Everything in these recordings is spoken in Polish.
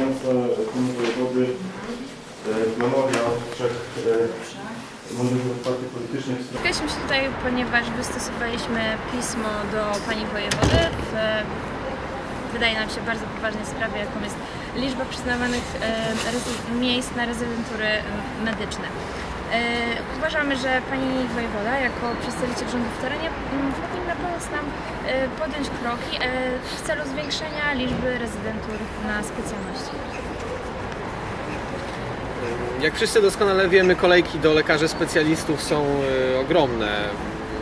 zarządca Komuny Wojewody e, memoriał trzech e, mądrych partii politycznych. Spotkaliśmy się tutaj, ponieważ wystosowaliśmy pismo do pani wojewody w wydaje nam się bardzo poważnej sprawie, jaką jest liczba przyznawanych e, miejsc na rezydentury medyczne. E, Uważamy, że pani wojewoda jako przedstawiciel rządu w terenie m, powinna pomóc nam e, podjąć kroki e, w celu zwiększenia liczby rezydentur na specjalności. Jak wszyscy doskonale wiemy, kolejki do lekarzy specjalistów są ogromne.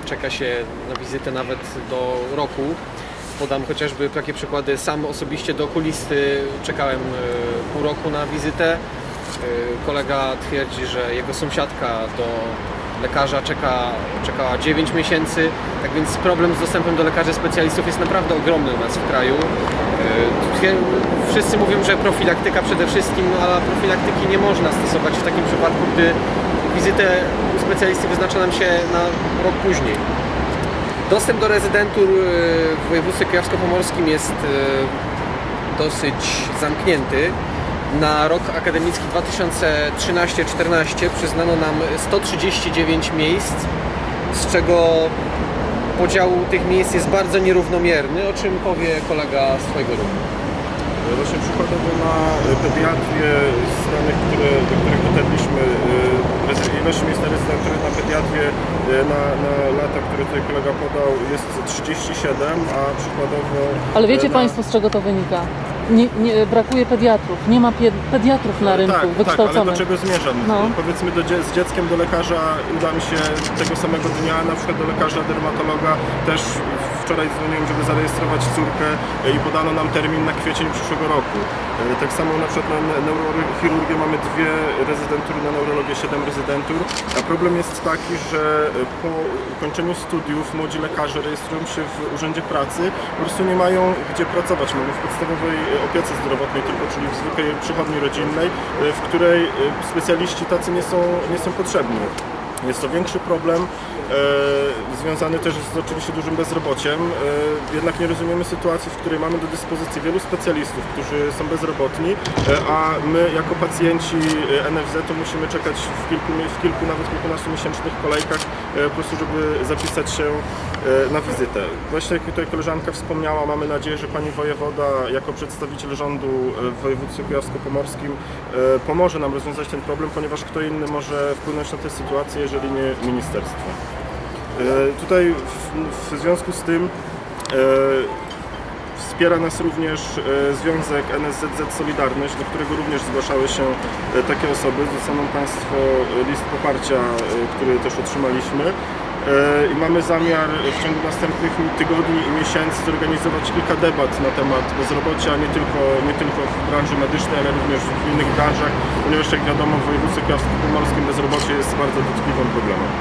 Czeka się na wizytę nawet do roku. Podam chociażby takie przykłady. Sam osobiście do okulisty czekałem pół roku na wizytę. E, Kolega twierdzi, że jego sąsiadka do lekarza czeka, czekała 9 miesięcy. Tak więc problem z dostępem do lekarzy specjalistów jest naprawdę ogromny u nas w kraju. Twier- Wszyscy mówią, że profilaktyka przede wszystkim, no ale profilaktyki nie można stosować w takim przypadku, gdy wizytę u specjalisty wyznacza nam się na rok później. Dostęp do rezydentur e, w województwie kujawsko-pomorskim jest dosyć zamknięty. Na rok akademicki 2013-14 przyznano nam 139 miejsc, z czego podział tych miejsc jest bardzo nierównomierny, o czym powie kolega z Twojego ruchu. Właśnie przykładowo na e, pediatrię z danych, które, do których dotarliśmy, e, ilość miejsc na rezydentury na pediatrię e, na, na lata, które tutaj kolega podał jest 37, a przykładowo... Ale wiecie e, na- Państwo, z czego to wynika? Nie, nie, brakuje pediatrów. Nie ma pie, pediatrów na rynku tak, tak, ale wykształconych. do czego zmierzam? No. Powiedzmy do, z dzieckiem do lekarza uda mi się tego samego dnia, na przykład do lekarza dermatologa też wczoraj dzwoniłem, żeby zarejestrować córkę e, i podano nam termin na kwiecień przyszłego roku. E, Tak samo na przykład na ne- neurochirurgię mamy dwie rezydentury, na neurologię 7 rezydentur, a problem jest taki, że e, po ukończeniu studiów młodzi lekarze rejestrują się w Urzędzie Pracy, po prostu nie mają gdzie pracować, mogą w podstawowej opiece zdrowotnej tylko, czyli w zwykłej przychodni rodzinnej, w której specjaliści tacy nie są, nie są potrzebni. Jest to większy problem, e, związany też z oczywiście dużym bezrobociem. E, jednak nie rozumiemy sytuacji, w której mamy do dyspozycji wielu specjalistów, którzy są bezrobotni, e, a my jako pacjenci e, NFZ-u musimy czekać w kilku, w kilku nawet kilkunastu miesięcznych kolejkach e, po prostu, żeby zapisać się e, na wizytę. Właśnie jak tutaj koleżanka wspomniała, mamy nadzieję, że pani wojewoda jako przedstawiciel rządu e, w województwie kujawsko-pomorskim e, pomoże nam rozwiązać ten problem, ponieważ kto inny może wpłynąć na tę sytuację, jeżeli nie ministerstwo. E, Tutaj w, w związku z tym e, Wspiera nas również e, Związek NSZZ Solidarność, do którego również zgłaszały się takie osoby. Dostaną Państwo list poparcia, który też otrzymaliśmy. E, I mamy zamiar w ciągu następnych tygodni i miesięcy zorganizować kilka debat na temat bezrobocia, nie tylko, nie tylko w branży medycznej, ale również w innych branżach, ponieważ jak wiadomo w województwie kujawsko-pomorskim bezrobocie jest bardzo dotkliwym problemem.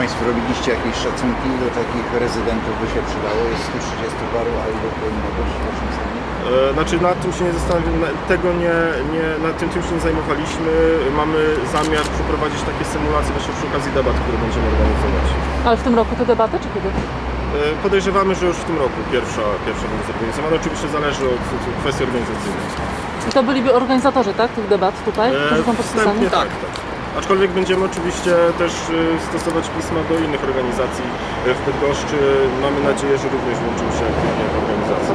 Państwo robiliście jakieś szacunki, do takich rezydentów by się przydało? Jest 130 paru, a ile powinno być w naszym stanie? E, Znaczy nad tym się nie tego nie, nie, nad tym, tym się nie zajmowaliśmy. Mamy zamiar przeprowadzić takie symulacje właśnie przy okazji debat, które będziemy organizować. Ale w tym roku te debaty, czy kiedy? E, Podejrzewamy, że już w tym roku pierwsza, pierwsza będzie zorganizowana. Oczywiście zależy od, od kwestii organizacyjnych. I to byliby organizatorzy, tak, tych debat tutaj, E, którzy są podpisani? wstępnie tak, tak. Aczkolwiek będziemy oczywiście też stosować pisma do innych organizacji w Bydgoszczy. Mamy nadzieję, że również włączą się aktywnie w organizację.